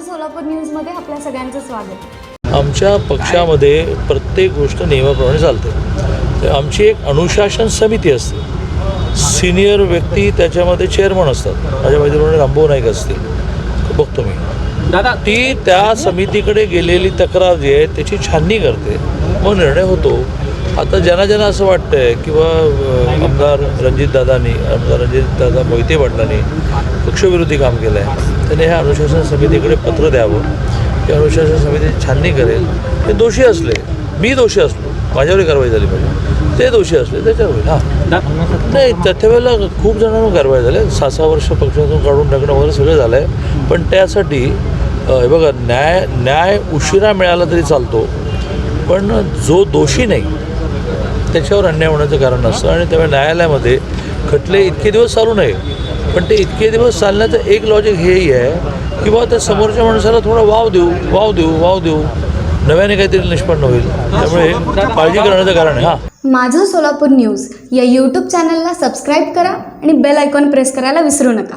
सोलापूर न्यूजमध्ये आपल्या सगळ्यांचं स्वागत. आमच्या पक्षामध्ये प्रत्येक गोष्ट नियमाप्रमाणे चालते. तर आमची एक अनुशासन समिती असते. सिनियर व्यक्ती त्याच्यामध्ये चेअरमन असतात. माझ्या मैत्रिणी रामभाऊ नाईक असतील. बघतो मी. दादा ती त्या समितीकडे गेलेली तक्रार जी आहे त्याची छाननी करते. मग निर्णय होतो. आता ज्यांना ज्यांना असं वाटतंय किंवा आमदार आमदार रणजितदादांनी आमदार रणजितदादा मोहिते पाटलांनी पक्षविरोधी काम केलं आहे त्याने ह्या अनुशासन समितीकडे पत्र द्यावं. की अनुशासन समिती छाननी करेल. ते दोषी असले मी दोषी असलो माझ्यावर कारवाई झाली पाहिजे. ते दोषी असले त्याच्यावर होईल हां. नाही त्या वेळेला खूप जणांना कारवाई झाल्या सहा सहा वर्ष पक्षातून काढून टाकणं वगैरे सगळं झालं आहे पण त्यासाठी हे बघा न्याय न्याय उशिरा मिळाला तरी चालतो. पण जो दोषी नाही त्याच्यावर अन्याय होण्याचं कारण नसतं आणि त्यामुळे न्यायालयामध्ये खटले इतके दिवस चालू नये. पण ते इतके दिवस चालण्याचं एक लॉजिक हेही आहे की बा त्या समोरच्या माणसाला थोडा वाव देऊ वाव देऊ वाव देऊ. नव्याने काहीतरी निष्पन्न होईल. त्यामुळे काळजी करण्याचं कारण आहे. हा. माझं सोलापूर न्यूज या यूट्यूब चॅनलला सबस्क्राईब करा आणि बेल आयकॉन प्रेस करायला विसरू नका.